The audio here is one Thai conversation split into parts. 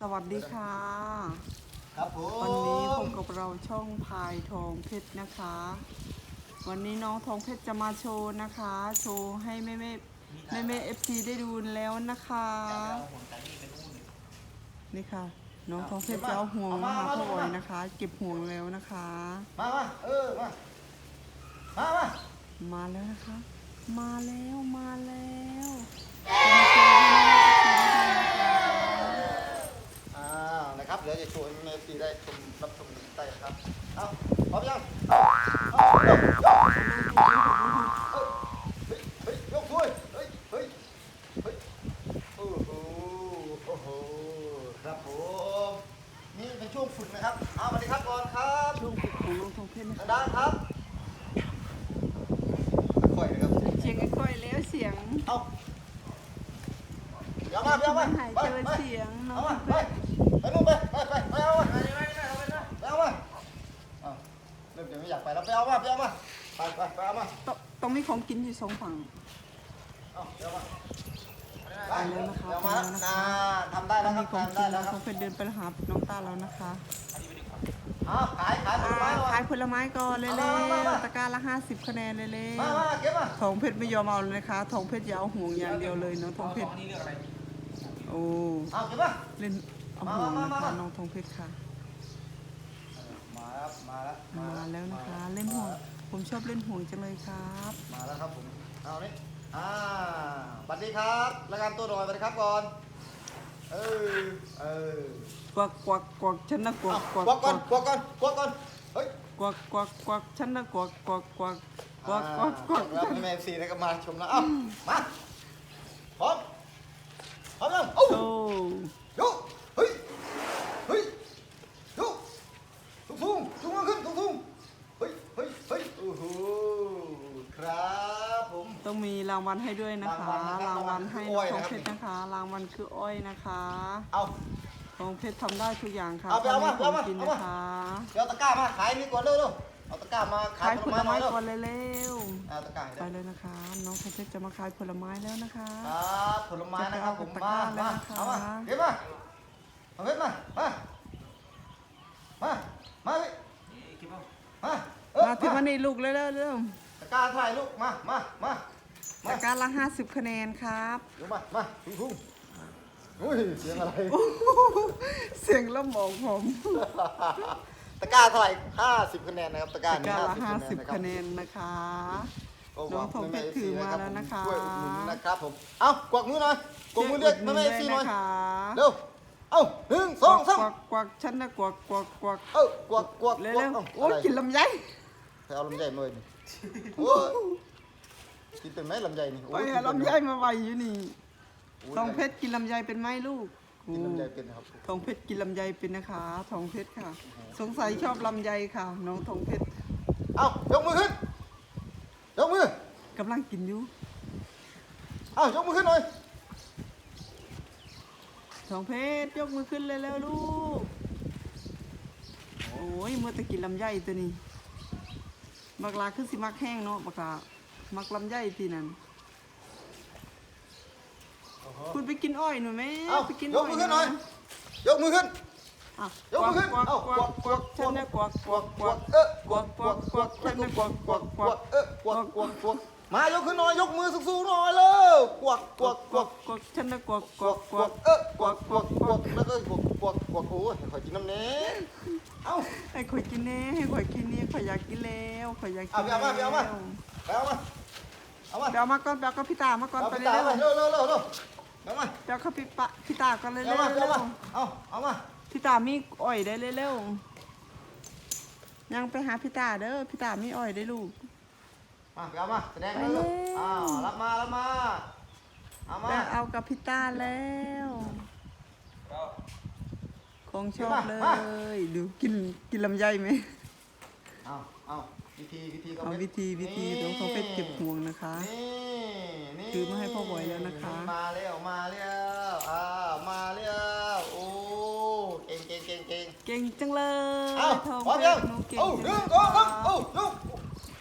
สวัสดีค่ะ ครับผมวันนี้พบกับเราช่องพายทองเพชรนะคะ วันนี้น้องทองเพชรจะมาโชว์นะคะ โชว์ให้แม่แม่แม่แม่เอฟซีได้ดูแล้วนะคะ นี่ค่ะ น้องทองเพชรจะเอาห่วงมาหาพ่ออ่อยนะคะ เก็บห่วงแล้วนะคะ มามาเออมามามามาแล้วนะคะ มาแล้วมาแล้ว อ่านะครับ เดี๋ยวจะชว์ให้แม่ซีได้ชมรับชมกันใต้ครับ เอาพร้อมยังเอาเฮ้ยเฮ้ยยกถ้วยเฮ้ยเฮ้ยเฮ้ยโอ้โหโอ้โหครับผมนี่เป็นช่วงฝึกนะครับเอาสวัสดีครับก่อนครับช่วงฝึกของน้องทองเพชรนะคะดังครับค่อยนะครับเสียงก้อยแล้วเสียงเอาเดี๋ยวมาเดี๋ยวมาหายไปเจอไปเสียงน้อเอางมาเพไปชร ไปนู่นไปไปไปไปเอามาไปเอามาเอาเริ่มจะไม่อยากไปแล้วไป เอามาไปเอามาไปไปไปเอามาต้องต้องมีของกินอยู่สองฝั่งเอาเดี๋ยวมาไปแล้วนะคะเดี๋ยวมาไปแล้วนะคะน่าทำได้แล้วคมีรับของทำกิได้นแล้แล้ววครับเขาไปเดินไปหาน้องตาแล้วนะคะเอาขายขายผลไม้อ่าเอาขายผลไม้ก่อนเร็เอามามามาวๆตะกร้าละ50คะแนนเร็วมามาเก็บมาๆทองเพชรไม่ยอมเอาเลยนะคะทองเพชรอย่าเอาห่วงอย่างเดียวเลยเนาะทองเพชร โอ้ เอาเก็บมา เล่นเอาห่วงมานะมาคะมาน้องทองเพชรค่ะ มาแล้วมาแล้วมาแล้วนะคะเล่นห่วงผมชอบเล่นห่วงจังเลยครับ มาแล้วครับผมเอานี่อ่าสวัสดีครับรายการตัวหน่อยสวัสดีครับก่อนเออเออกวักกวักกวักฉันนะกวัเอากกวักกวักกก่อวันกกวักก่อนกวักก่อนเฮ้ยกวักกวักกวักฉันนะกวักกวักกวักกวักกวักกวักแล้วแม่ซีนะครับมาชมแล้วเอ้ามาพร้อมพร้อมยังเอ้า โอ้ ยกเฮ้ยเฮ้ยยกทุ่งทุ่งทุ่งมาขึ้นทุ่งทุ่งเฮ้ยเฮ้ยเฮ้ยโอ้โหครับผม ต้องมีราง วัลให้ด้วยนะคะ รางวัลนะครับรางวัลให้รางวัน้องลทคือองอ้อยเพชรนะคะ รางวัลคืออ้อยนะคะเอาทองเพชรทำได้ทุกอย่างค่ะเอาไปเอามาทำให้เอามากินเอานะมาคะเดี๋ยวตะกร้ามาขายนี่ก่อนเร็วเร็วเอาตะกร้ามาขาขายยผผลลไม้ไม้หน่อยเร็วก่อนเร็วเอาตะกร้าให้ๆไปได้เลยนะคะ น้องทองเพชรจะมาขายผลไม้แล้วนะคะครับผลไม้นะครับผมจะไปมาเอาตะกร้ามาแล้วนะคะเอามาเก็บมาเอาเก็บมามามามาพี่มาเออมาถึงวันนี้ลูกเร็วๆเร็วตะกร้าถ่ายลูกมามามาๆ ตะกร้ารละ50คะแนนครับเดี๋ยวมา มาทุ่งทุ่งอุ้ยเสียงอะไรเสียงละหมองผม ตะกร้าเท่าไหร่ห้าสิบคะแนนนะครับ ตะกร้าตะนี่กร้าละห้า50สิบคะคะแนแนนนนะคะ ก็หน้วัองทองเพชรถือมาแล้วนะคะ ช่วยอุดหนุนนะครับผม เอ้ากวักมือหน่อย กวักมือเรียกแม่แม่ซีหน่อยนะคะเร็ว เอ้าหนึ่งสองสามกวักกวักฉันนะกวักกวักกวักเอ้ากวักกวักเร็กวักวเอ้าๆโอ้ยอะไรกินลำไยไปเอาลำไยมาเลยดิโอ้ย กินเป็นไหมลำไยนี่ไปโอ้ยหาลำไยมาไว้อยู่นี่โอ้ยทองเพชรกินลำไยเป็นไหมลูกกินลำไยเป็นนะครับ ทองเพชรกินลำไยเป็นนะคะทองเพชรค่ะ สงสัยชอบลำไยค่ะ น้องทองเพชรเอ้ายกมือขึ้น ยกมือ กำลังกินอยู่เอ้ายกมือขึ้นหน่อย ทองเพชรยกมือขึ้นเลยแล้วลูกโอ้ยเมื่อตะกินลำไยตัวนี้บักลาคือสิมักแห้งเนาะบักลา มักลำไยทีนั้นคุณไปกินอ้อยหนูไหมเอ้าไปกินยอ้กอยมือขึ้นหน่อยยกมือขึ้นอะยกมือขึ้นกวักเอ้ากวักกวักกวักฉันนะกวักกวักกวักเออกวักกวักกวักฉันนะกวักกวักกวักเออกวักกวักกวักมายกขึ้นหน่อยยกมือสูงๆหน่อยเลยกวักกกวัวักกกกวัวักกกวักฉันนะกวักกกวัวักกกกวัวักกเออกวักกวักกวักแล้วก็กวักกวักกวักโอ้ยขอกินน้ำเน้เอ้าให้ข่อยกินแน่ให้ข่อยกินนี่ข่อยอยากกินแล้วข่อยอยากกินเอาไปเอามาไปเอามาแล้วไปเอามา เอามาไปเอามาก่อนไปเอากับพี่ตามาก่อนเอาไปไปเร็ตาวเร็วเร็วเร็วเร็วเอามาไปเอากับพี่ปะพี่ตาก่อนเร็วเอามาเอามาเอาเอามาพี่ตามีอ้อยได้เร็วยังไปหาพี่ตาเด้อพี่ตามีอ้อยได้ลูก มาไปเอามาแสดงแล้วลูกอ้าวรับมารับมาเอาไปมาเอากับพี่ตาแล้ว ของชอบเลมา ย ดูกินกินลำไยไหมเอาเอา วิธีวิธีก็เอาไม่วิธีวิธีเดี๋ยวเขาไปเก็บห่วงนะคะ นี่นี่ถือมาให้พ่อบ่อยแล้วนะคะ มาแล้วมาแล้วอ้าวมาแล้วโอ้เก่งเก่งเก่งเก่งเก่งจังเลยเอาทองพร้อมเพยัชงรหนูเก่งเอาหจันึ่งงสองสามเอาลูก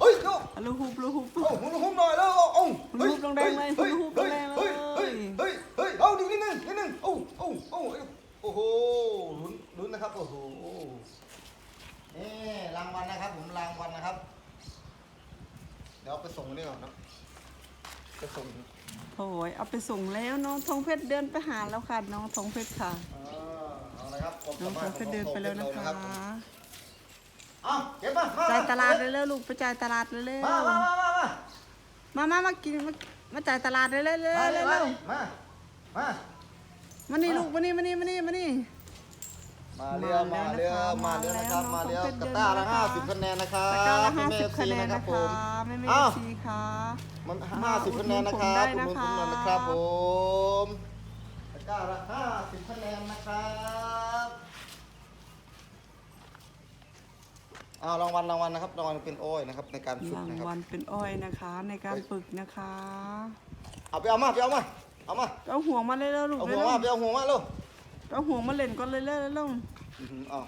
เฮ้ยลูกเอาลูกฮุบลูกฮุบเอาหมุนหุ้มหน่อยแล้วเอาเอาหมุนหุ้มแรงๆเลยหมุนหุ้มแรงๆเลยเฮ้ยเฮ้ยเฮ้ยเฮ้ยเอาดินิดนึงนิดนึงเอาเอาเอาโอ้โหลุ้นลุ้นนะครับโอ้โห นี่รางวัลนะครับ ผมรางวัลนะครับ เดี๋ยวเอาไปส่งนี่ก่อนนะไปส่งโอ้ยเอาไปส่งแล้วน้องทองเพชรเดินไปหาแล้วค่ะน้องทองเพชรค่ะอ่าเอาละครับความน้องสาทมาอรงถเพชรเดินไปแล้วนะคะรับเอาเก็บมามาจ่ายตลาดมาเร็วๆลูกไปจ่ายตลาดเร็วมามามามามาๆมามามากินมามาจ่ายตลาดเร็วๆเร็วๆเร็วมาๆเลยเร็วมามาๆมานี่ลูกมานี่มานี่มานี่มานี่ มาเรือมาเรือมาเรือนะครับมาเรือกระต้าละห้าสิบคะแนนนะครับตะกร้าละห้าแม่สิบเอฟคะซีแนนนะครันะบผคะมแม่เมอ้าวซีค่ะมันมาห้าสิบคะแนนนะครับอุดหนุนผมได้อุดหนุนนะคะผมหน่อยนะครับผมตะกร้าละห้าสิบคะแนนนะครับอ้าวรางวัลรางวัลนะครับรางวัลเป็นโอ้อยนะครับในการฝึกรางนะครับวัลเป็นอ้อยนะคะในการฝึกนะคะ เอาไปเอามาไปเอามาเอามาเอาห่วงมาเร็วๆลูกเอาเร็หัววมาไปเอาหัวมาลูกๆ เอาห่วงมาเล่นก่อนเร็วๆเร็วอื้อหือเอา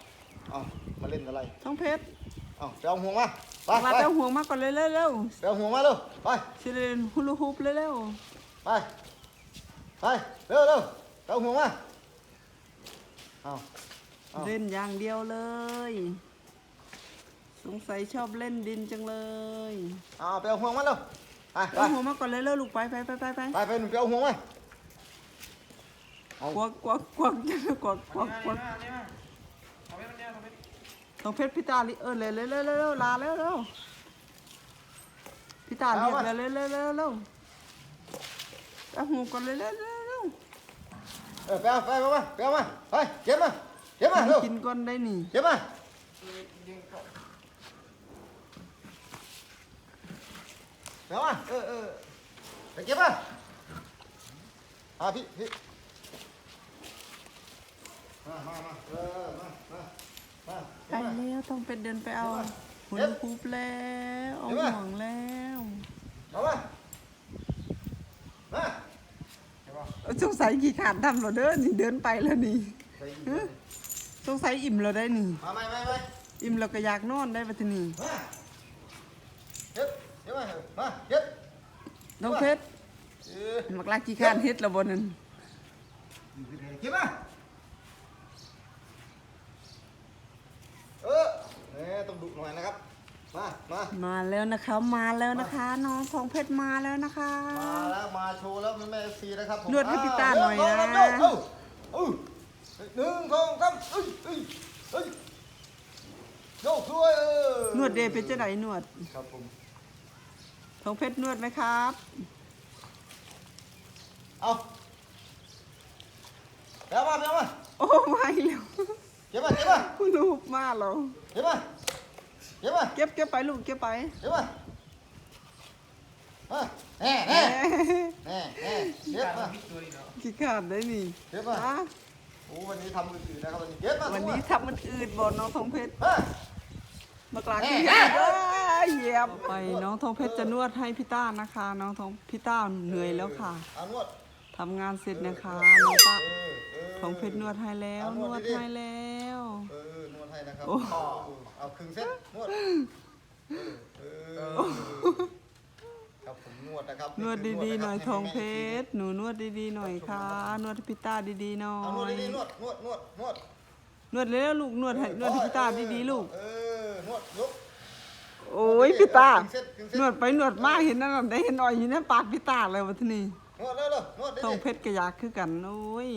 เอามาเล่นอะไรๆทองเพชรเอาไปเอาหัวมาไปมาไปไปเอาห่วงมาก่อนเร็วๆเร็วไปเอาหัวมาลูกไปๆสิเล่นฮูลูฮูปเร็วไปไปเร็วเร็วเอาหัวมาเอาเอาๆเล่นอย่างเดียวเลย สงสัยชอบเล่นดินจังเลยเอาไปเอาหัวมาเร็วไปไปเอาห่วงมาก่อนเร็วๆลูกไปไปไปไปไปไปไปหนูไปเอาหัวมา เอากวักกวักกวักกวักกวักกวักนี่มาเอาไปมันเนี่ยเอาไปทองเพชรพี่ตาลิเออเร็วเร็วเร็วเร็วลาเร็วเร็วพี่ตาเรียกเร็วเร็วเร็วเร็วเร็วเอาห่วงก่อนเร็วเร็วเร็วเร็วเออไปเอาไปเอามาไปเอามาไปเก็บมาเก็บมาเร็วกินก่อนได้นี่เก็บมาไปเอามาเออเออไปเก็บมาอ่าพี่พี่ มามามาเออมามามาไปเก็บมาแล้วต้องเป็นเดินไปเอาหุ่นคูบแล้วเอาห่วงแล้วเอามามาสงสัยกี่ขาดดำเราเด้อนี่เดินไปแล้วนี่สงสัยอิ่มเราได้นี่มาไม่ไม่ไม่อิ่มเราก็อยากนอนได้ปะทีนี่มาเก็บเก็บมามาเก็บน้องเพชรมักลากี่ขาดเฮ็ดและบ่นั่นเก็บมา เออเนี่ยต้องดุหน่อยนะครับ มา มา มาแล้วนะคะมาแล้วนะคะ น้องทองเพชรมาแล้วนะคะ มาแล้วมาโชว์แล้วแม่ซีนะครับผมนวดให้พี่ตาหน่อยนะเร็วเร็วเร็วเร็วหนึ่งสองสามเอ้ยเอ้ยเอ้ยโยกด้วยเออนวดเดย์เป็นจะไหนนวดครับผม ทองเพชรนวดไหมครับ เอาเดี๋ยวมาเดี๋ยวมา โอ้ไม่แล้ว เก็บมาเก็บมาคุณรูปมาแล้วเก็บมาเก็บมาเก็บเก็บไปลูกเก็บไปเก็บมามาแน่แน่แน่แน่เก็บมาพิษตัวอีกแล้วกี่ขาดได้นี่เก็บมาฮะโอ้วันนี้ทำอื่นๆนะครับวันนี้เก็บมาวันนี้ทุกทำมันอืดบ่น้องทองเพชรมามากลางที่เห็นเหยียบไปน้องทองเพชรจะนวดให้พี่ต้านะคะ น้องทองพี่ต้าเหนื่อยแล้วค่ะเอานวดทำงานเสร็จนะคะน้องต้าเออเออทองเพชรนวดให้แล้วเอานนววดดดิให้แล้วเออนวด ให้นะครับโอ้เอาครึ่งเส้นนวดเออเออครับผมนวดนะครับนวดดีๆหน่อยให้ทองแม่เพชรหนูนวดดีๆหน่อยค่ะนวดให้พี่ต้าดีๆหน่อเอานวดยดีๆนวดนวดนวดนวดนวดแล้วลูกนวดให้นวดให้พี่ต้าดีๆลูก เออนวดยกโอ้ยพี่ต้าครึ่งเส้นครึ่งเส้นนวดไปนวดมาเห็นนั่นนะได้เห็นอ่อยอยู่ในปากพี่ต้าเลยวันนี้นวดแล้วเร็วๆนวดดิทองเพชรก็อยากคือกันโอ้ย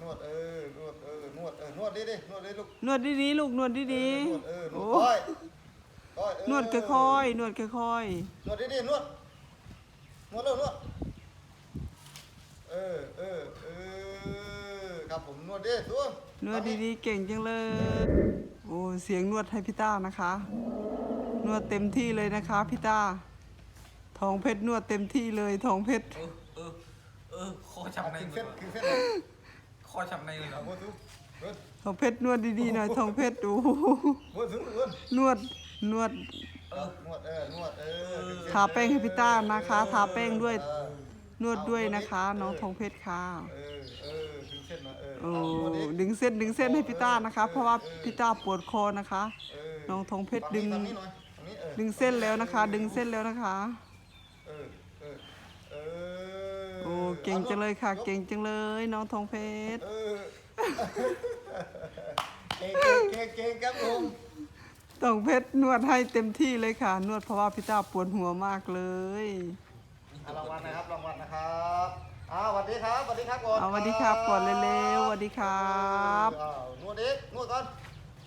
นวดเออนวดเออนวดเออนวดดิดินวดดิลูกนวดดีๆลูกนวดดีนวดเออๆนโอ้วดค่อยค่อยเออนวดค่อยๆนวดค่อยนวดดิดินวดนวดเร็วนวดเออเออเออครับผมนวดดิตัวๆนวดดีๆเก่งจังเลยโอ้เสียงนวดให้พี่ต้านะคะ นวดเต็มที่เลยนะคะพี่ต้าทองเพชรนวดเต็มที่เลยทองเพชร เออ เออ เออคอเอาช้ำในครึ่งเลเส้ยนครึ่งเส้น คอช้ำในเลยเหรเอาอหมดทุกเว้ยทองเพชรนวดดีๆหน่อยทองเพชรโอ้โหหมดทุกเว้ยนวดนวดเออนวดเออนวดเออครึ่งเส้นทาแป้งให้พี่ต้านะคะทาแป้งด้วยเออนวดด้วยนะคะ น้องทองเพชรค่ะเออเออครึ่งเส้นนะเออโอ้เอานวดดิดึงเส้นดึงเส้นให้พี่ต้านะคะ เพราะว่าพี่ต้าปวดคอนะคะเออน้องทองเพชรฝั่ดึงฝั่นี้หน่อยฝั่งนี้เออดึงเส้นแล้วนะคะ ดึงเส้นแล้วนะคะ เออเออ เออโอ้เก่งจังเลยค่ะ เก่งจังเลย น้องทองเพชร เออเก่งเก่งเก่งเก่งครับผมต้องเพชรนวดให้เต็มที่เลยค่ะ นวดเพราะว่าพี่ต้าปวดหัวมากเลยอะรางวัลนะครับรางวัลนะครับอ้าวสวัสดีครับสวัสดีครับก่อนเอาสวัสดีครับก่อนเร็วๆสวัสดีครับอ้าวนวดเด็กนวดก่อน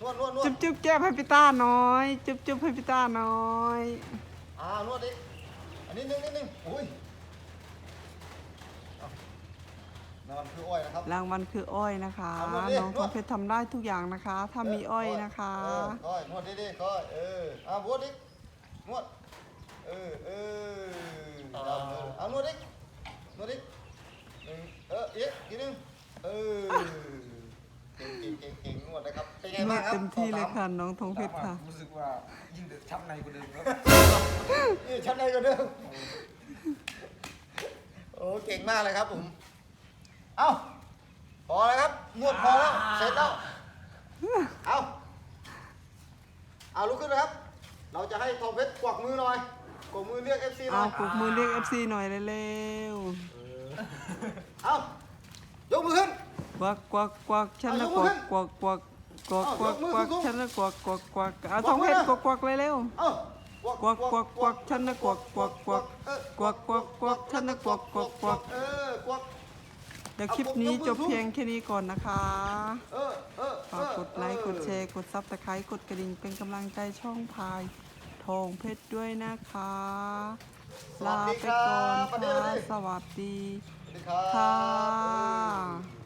นวดนวดนวดจุ๊บจุ๊บแก้มให้พี่ต้าหน้อย จุ๊บจุ๊บให้พี่ต้าหน้อย อ้าวนวดดิอันนี้นึงนิดนึงโอ้ยเอา นอนคืออ้อยนะครับ รางวัลคืออ้อยนะคะเอานวดดิน้องทองเพชรทำได้ทุกอย่างนะคะ ถ้ามีอ้อยนะคะ เออก้อยนวดดิดิก้อยเออเอาบวดดินวดเออเออเอาเออเอานวดดินวดดิหนึ่งเอออีกทีหนึงเออเก่งเก่งเก่งเก่งนวดนะครับเป็นไงนวบ้างดครับเต็มที่เลยสอบถาค่ะน้องทองเพชรค่ะ รู้สึกว่ายิ่งเดือดช้ำในกว่าเดิมครับนี่ชั้นในก็เดิมโอ้เก่งมากเลยครับผม เอ้าพอแล้วครับนวดพอแล้วเสร็จแล้วเอาเอาลุกขึ้นนะครับ เราจะให้ทองเพชรกวักมือหน่อยกวักมือเรียกเอฟซีหน่เอาอยปลุกมือเรียก FC หน่อยเร็วเอายกมือขึ้น ๆกวักกวักกวักฉันนะเอากยกมืวัอกขึ้นกวักกวักกวักกวักเอายกมือกวักสูงๆฉันนะกวักกวักกวักเอากวักทองเพชรมือนะกวักกวักเร็ว เอ้ากวักกวักกวักฉันนะกวักกวักกวัก เออกวักกวักกวักฉันนะกวักกวักกวักเออกวัก เดี๋ยวคลิปนี้จบเพียงแค่นี้ก่อนนะคะเออเออฝากกดไลค์กดแชร์กดซับสไครต์กดกระดิ่งเป็นกำลังใจช่องพายทองเพชรด้วยนะคะ ลาไปก่อนค่ะสวัสดีสวัสดีครับค่ะ